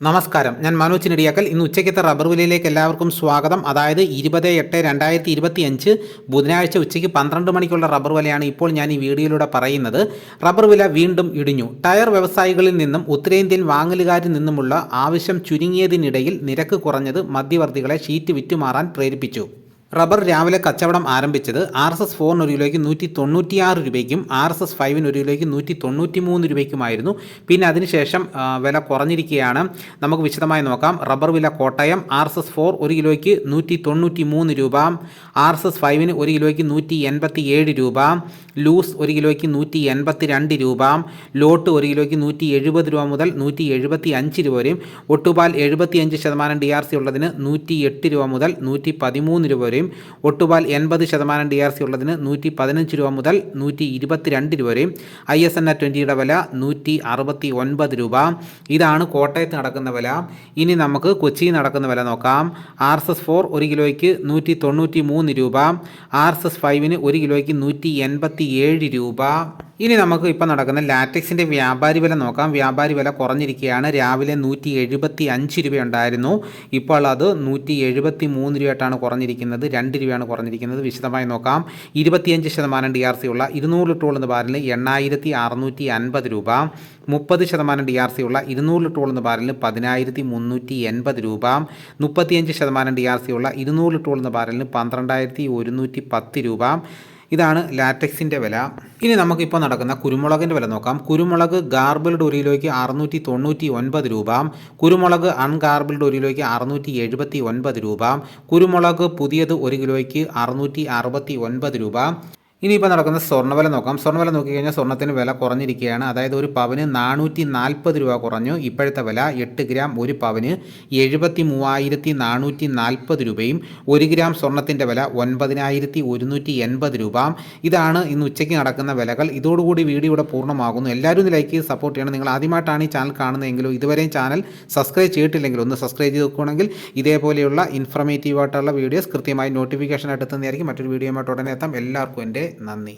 നമസ്കാരം. ഞാൻ മനോജ് നെടിയാക്കൽ ഇന്ന് ഉച്ചയ്ക്കത്തെ റബ്ബർ വിലയിലേക്ക് എല്ലാവർക്കും സ്വാഗതം. അതായത് ഇരുപത് എട്ട് രണ്ടായിരത്തി ഇരുപത്തി അഞ്ച് ബുധനാഴ്ച ഉച്ചയ്ക്ക് പന്ത്രണ്ട് മണിക്കുള്ള റബ്ബർ വിലയാണ് ഇപ്പോൾ ഞാൻ ഈ വീഡിയോയിലൂടെ പറയുന്നത്. റബ്ബർ വില വീണ്ടും ഇടിഞ്ഞു. ടയർ വ്യവസായികളിൽ നിന്നും ഉത്തരേന്ത്യൻ വാങ്ങലുകാരിൽ നിന്നുമുള്ള ആവശ്യം ചുരുങ്ങിയതിനിടയിൽ നിരക്ക് കുറഞ്ഞത് മധ്യവർത്തികളെ ഷീറ്റ് വിറ്റുമാറാൻ പ്രേരിപ്പിച്ചു. റബ്ബർ രാവിലെ കച്ചവടം ആരംഭിച്ചത് ആർ എസ് എസ് ഫോറിന് ഒരു കിലോയ്ക്ക് നൂറ്റി തൊണ്ണൂറ്റിയാറ് രൂപയ്ക്കും ആർ എസ് എസ് ഫൈവിന് ഒരു കിലോയ്ക്ക് നൂറ്റി തൊണ്ണൂറ്റി മൂന്ന് രൂപയ്ക്കുമായിരുന്നു. പിന്നെ അതിനുശേഷം വില കുറഞ്ഞിരിക്കുകയാണ്. നമുക്ക് വിശദമായി നോക്കാം. റബ്ബർ വില Kottayam R S S four ഒരു കിലോയ്ക്ക് നൂറ്റി തൊണ്ണൂറ്റി മൂന്ന് രൂപ. ആർ എസ് എസ് ഫൈവിന് ഒരു കിലോയ്ക്ക് നൂറ്റി എൺപത്തി ഏഴ് രൂപ. ലൂസ് ഒരു കിലോയ്ക്ക് നൂറ്റി എൺപത്തി രണ്ട് രൂപ. ലോട്ട് ഒരു കിലോയ്ക്ക് നൂറ്റി എഴുപത് രൂപ മുതൽ നൂറ്റി എഴുപത്തി അഞ്ച് രൂപ വരെയും. ഒട്ടുപാൽ എഴുപത്തി അഞ്ച് ശതമാനം ഡി ആർ സി ഉള്ളതിന് നൂറ്റി എട്ട് രൂപ മുതൽ നൂറ്റി പതിമൂന്ന് രൂപ വരെയും ഒട്ടുപാൽ എൺപത് ശതമാനം ഡി ആർ സി ഉള്ളതിന് നൂറ്റി പതിനഞ്ച് രൂപ മുതൽ നൂറ്റി ഇരുപത്തിരണ്ട് രൂപ വരെയും ഐ എസ് എൻ ആർ ട്വന്റിയുടെ വില നൂറ്റി അറുപത്തി ഒൻപത് രൂപ. ഇതാണ് കോട്ടയത്ത് നടക്കുന്ന വില. ഇനി നമുക്ക് കൊച്ചിയിൽ നടക്കുന്ന വില നോക്കാം. ആർ എസ് എസ് ഫോർ ഒരു കിലോയ്ക്ക് നൂറ്റി തൊണ്ണൂറ്റി മൂന്ന് രൂപ ആർ എസ് എസ് ഫൈവിന് ഒരു കിലോയ്ക്ക് നൂറ്റി എൺപത്തി ഏഴ് രൂപ. ഇനി നമുക്ക് ഇപ്പോൾ നടക്കുന്ന ലാറ്റക്സിന്റെ വ്യാപാരി വില നോക്കാം. വ്യാപാരി വില കുറഞ്ഞിരിക്കുകയാണ്. രാവിലെ നൂറ്റി എഴുപത്തി അഞ്ച് രൂപയുണ്ടായിരുന്നു. ഇപ്പോൾ അത് നൂറ്റി എഴുപത്തി മൂന്ന് രൂപയായിട്ടാണ് കുറഞ്ഞിരിക്കുന്നത്. രണ്ട് രൂപയാണ് കുറഞ്ഞിരിക്കുന്നത്. വിശദമായി നോക്കാം. ഇരുപത്തിയഞ്ച് ശതമാനം ഡി ആർ സി ഉള്ള ഇരുന്നൂറ് ലിറ്റർ എന്ന ബാരലിന് എണ്ണായിരത്തി അറുന്നൂറ്റി അൻപത് രൂപ. മുപ്പത് ശതമാനം ഡി ആർ സി ഉള്ള ഇരുന്നൂറ് ലിറ്റർ എന്ന ബാരലിന് പതിനായിരത്തി മുന്നൂറ്റി എൺപത് രൂപ. മുപ്പത്തിയഞ്ച് ശതമാനം ഡി ആർ സി ഉള്ള ഇരുന്നൂറ് ലിറ്റർ എന്ന ബാരലിന് പന്ത്രണ്ടായിരത്തി ഒരുന്നൂറ്റി പത്ത് രൂപ. ഇതാണ് ലാറ്റക്സിന്റെ വില. ഇനി നമുക്കിപ്പോൾ നടക്കുന്ന കുരുമുളകിന്റെ വില നോക്കാം. കുരുമുളക് ഗാർബിൾഡ് ഒരു അറുന്നൂറ്റി തൊണ്ണൂറ്റി ഒൻപത് രൂപ. കുരുമുളക് അൺഗാർബിൾഡ് ഒരു അറുന്നൂറ്റി എഴുപത്തി ഒൻപത് രൂപ. കുരുമുളക് പുതിയത് ഒരു കിലോയ്ക്ക് അറുന്നൂറ്റി അറുപത്തി ഒൻപത് രൂപ. ഇനിയിപ്പോൾ നടക്കുന്ന സ്വർണവില നോക്കാം. സ്വർണവില നോക്കിക്കഴിഞ്ഞാൽ സ്വർണത്തിന് വില കുറഞ്ഞിരിക്കുകയാണ്. അതായത് ഒരു പവന് നാനൂറ്റി നാൽപ്പത് രൂപ കുറഞ്ഞു. ഇപ്പോഴത്തെ വില എട്ട് ഗ്രാം ഒരു പവന് എഴുപത്തി മൂവായിരത്തി നാനൂറ്റി നാൽപ്പത് രൂപയും ഒരു ഗ്രാം സ്വർണത്തിന്റെ വില ഒൻപതിനായിരത്തി ഒരുന്നൂറ്റി എൺപത് രൂപ ഇതാണ് ഇന്ന് ഉച്ചയ്ക്ക് നടക്കുന്ന വിലകൾ. ഇതോടുകൂടി വീഡിയോ ഇവിടെ പൂർണമാകുന്നു. എല്ലാവരും ഒന്ന് ലൈക്ക് ചെയ്ത് സപ്പോർട്ട് ചെയ്യണം. നിങ്ങൾ ആദ്യമായിട്ടാണ് ഈ ചാനൽ കാണുന്നതെങ്കിലും ഇതുവരെയും ചാനൽ സബ്സ്ക്രൈബ് ചെയ്തിട്ടില്ലെങ്കിൽ ഒന്ന് സബ്സ്ക്രൈബ് ചെയ്ത് നോക്കുകയാണെങ്കിൽ ഇതേപോലെയുള്ള ഇൻഫർമേറ്റീവ് ആയിട്ടുള്ള വീഡിയോസ് കൃത്യമായി നോട്ടിഫിക്കേഷൻ എത്തുന്നതായിരിക്കും. മറ്റൊരു വീഡിയോയുമായിട്ട് ഉടനെ എത്താം. എല്ലാവർക്കും എന്റെ നന്ദി